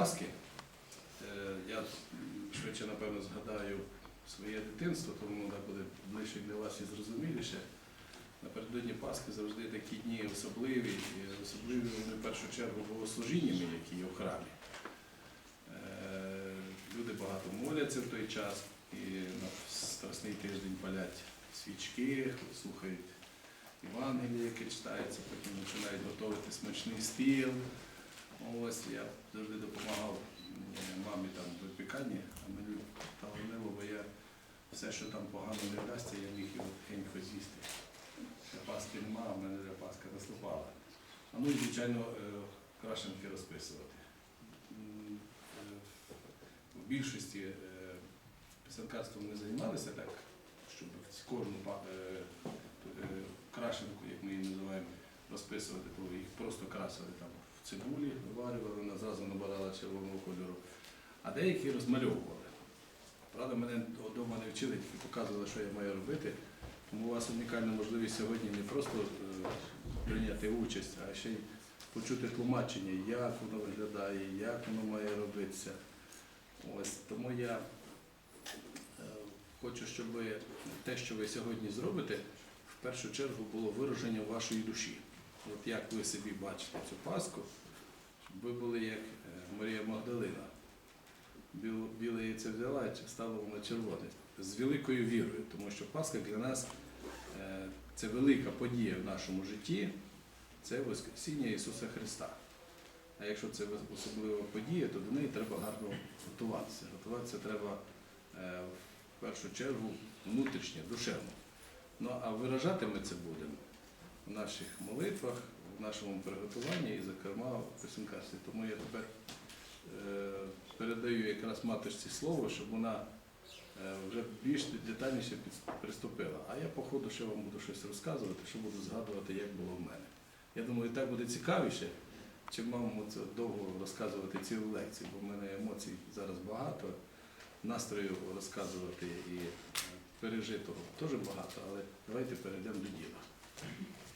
Пасхи. Е, Я швидше, напевно, згадаю своє дитинство, тому воно буде ближче для вас і зрозуміліше. Напередодні Пасхи завжди такі дні особливі, особливі вони в першу чергу богослужіннями, які є в храмі. Е, Люди багато моляться в той час і на Страсний тиждень палять свічки, слухають Євангеліє, яке читається, потім починають готувати смачний стіл. Ось я завжди допомагав мамі там в випіканні, а мені таланило, бо я все, що там погано не вдасться, я міг його тихенько з'їсти. Для нема, а в мене вже наступала. А ну і, звичайно, е, крашенки розписувати. Е, В більшості е, писанкарством не займалися так, щоб кожну е, е, крашенку, як ми її називаємо, розписувати, то їх просто красили там цибулі, виварювали, вона зразу набирала червоного кольору, а деякі розмальовували. Правда, мене вдома не вчили, тільки показували, що я маю робити. Тому у вас унікальна можливість сьогодні не просто е, прийняти участь, а ще й почути тлумачення, як воно виглядає, як воно має робитися. Ось тому я е, хочу, щоб те, що ви сьогодні зробите, в першу чергу було вираження вашої душі. От як ви собі бачите цю Пасху, щоб ви були як е, Марія Магдалина. Біл- Біле яйце взяла, і стало воно червоне. З великою вірою, тому що Пасха для нас е, це велика подія в нашому житті, це Воскресіння Ісуса Христа. А якщо це особлива подія, то до неї треба гарно готуватися. Готуватися треба е, в першу чергу внутрішньо, душевно. Ну а виражати ми це будемо в наших молитвах, в нашому приготуванні і, зокрема, в писанкарстві. Тому я тепер е, передаю якраз матушці слово, щоб вона е, вже більш детальніше приступила. А я по ходу ще вам буду щось розказувати, що буду згадувати, як було в мене. Я думаю, так буде цікавіше, чим вам це довго розказувати цілу лекцію, бо в мене емоцій зараз багато, настрою розказувати і е, пережитого теж багато, але давайте перейдемо до діла.